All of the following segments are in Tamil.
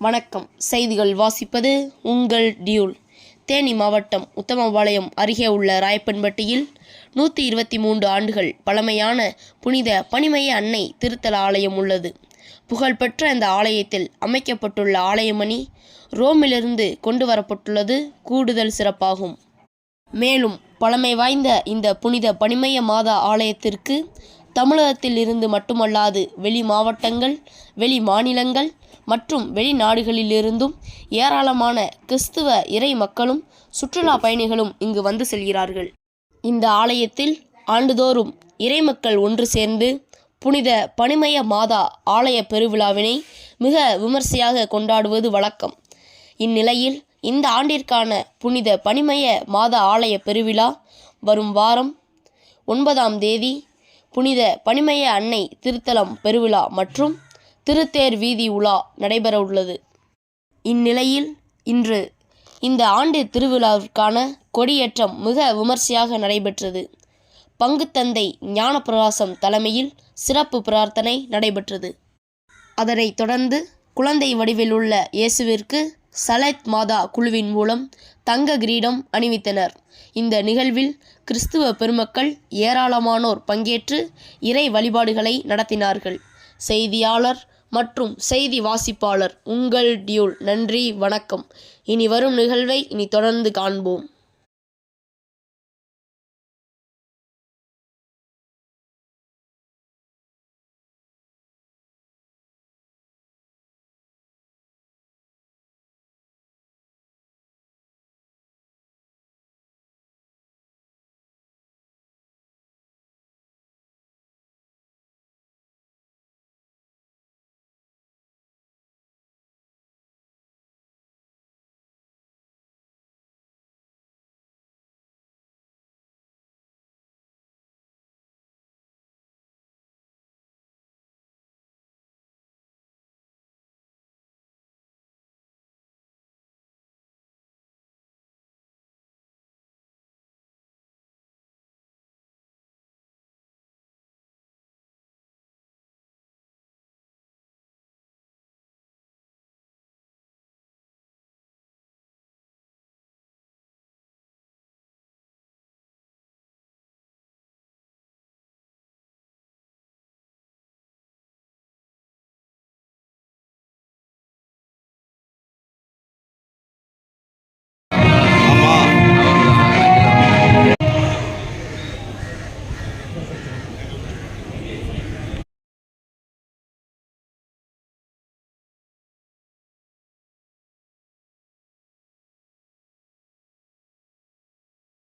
வணக்கம். செய்திகள் வாசிப்பது உங்கள் டியூல். தேனி மாவட்டம் உத்தமபாளையம் அருகே உள்ள ராயப்பன்பட்டியில் நூற்றி இருபத்தி மூன்று ஆண்டுகள் பழமையான புனித பனிமய அன்னை திருத்தல ஆலயம் உள்ளது. புகழ்பெற்ற இந்த ஆலயத்தில் அமைக்கப்பட்டுள்ள ஆலயமணி ரோமிலிருந்து கொண்டு வரப்பட்டுள்ளது கூடுதல் சிறப்பாகும். மேலும் பழமை வாய்ந்த இந்த புனித பனிமய மாதா ஆலயத்திற்கு தமிழகத்தில் இருந்து மட்டுமல்லாது வெளி மாவட்டங்கள் வெளி மாநிலங்கள் மற்றும் வெளிநாடுகளிலிருந்தும் ஏராளமான கிறிஸ்துவ இறை மக்களும் சுற்றுலா பயணிகளும் இங்கு வந்து செல்கிறார்கள். இந்த ஆலயத்தில் ஆண்டுதோறும் இறைமக்கள் ஒன்று சேர்ந்து புனித பனிமய மாதா ஆலய பெருவிழாவினை மிக விமர்சையாக கொண்டாடுவது வழக்கம். இந்நிலையில் இந்த ஆண்டிற்கான புனித பனிமய மாதா ஆலய பெருவிழா வரும் வாரம் ஒன்பதாம் தேதி புனித பனிமய அன்னை திருத்தலம் பெருவிழா மற்றும் திருத்தேர் வீதி உலா நடைபெற உள்ளது. இந்நிலையில் இன்று இந்த ஆண்டு திருவிழாவிற்கான கொடியேற்றம் மிக விமர்சையாக நடைபெற்றது. பங்குத்தந்தை ஞானப்பிரகாசம் தலைமையில் சிறப்பு பிரார்த்தனை நடைபெற்றது. அதனைத் தொடர்ந்து குழந்தை வடிவில் உள்ள இயேசுவிற்கு சலத் மாதா குழுவின் மூலம் தங்க கிரீடம் அணிவித்தனர். இந்த நிகழ்வில் கிறிஸ்துவ பெருமக்கள் ஏராளமானோர் பங்கேற்று இறை வழிபாடுகளை நடத்தினார்கள். செய்தியாளர் மற்றும் செய்தி வாசிப்பாளர் உங்கள் டியூல். நன்றி வணக்கம். இனி வரும் நிகழ்வை இனி தொடர்ந்து காண்போம்.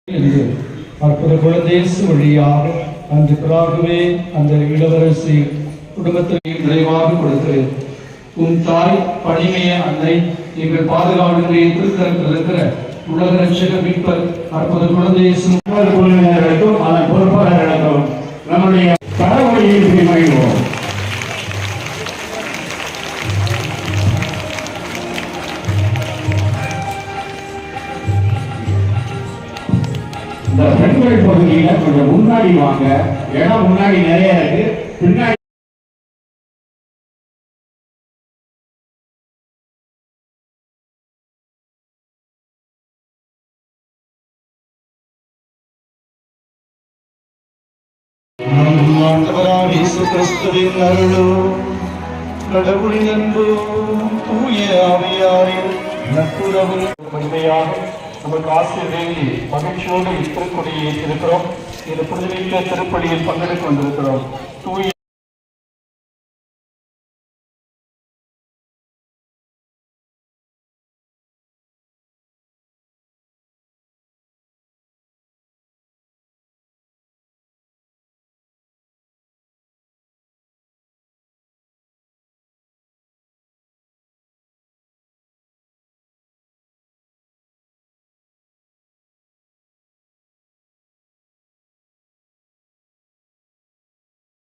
அற்புத குழந்தேசு வழியாக அன்று பிறாகவே அந்த இளவரசி குடும்பத்தை நிறைவாக கொடுத்து உன் தாய் பணிமைய அன்னை எங்கள் பாதுகாப்பு திருத்தரத்தில் இருக்கிற உலக ரட்சக மீட்பர் அற்புத குழந்தேசு இந்த பெண்கள் பகுதியில கொஞ்சம் முன்னாடி வாங்க. இடம் முன்னாடி நிறைய இருக்கு. பின்னாடி கிறிஸ்துவின் அருளும் கடவுளின் அன்பும் தூய ஆவியாரின் நட்புறவு மகிமையாக நமக்கு ஆசிரியர் வேண்டி மகிழ்ச்சியோடு திருக்கொடியை இருக்கிறோம் இந்த புனிதமிக்க திருப்படியில் பங்கெடுத்து வந்திருக்கிறோம் தூய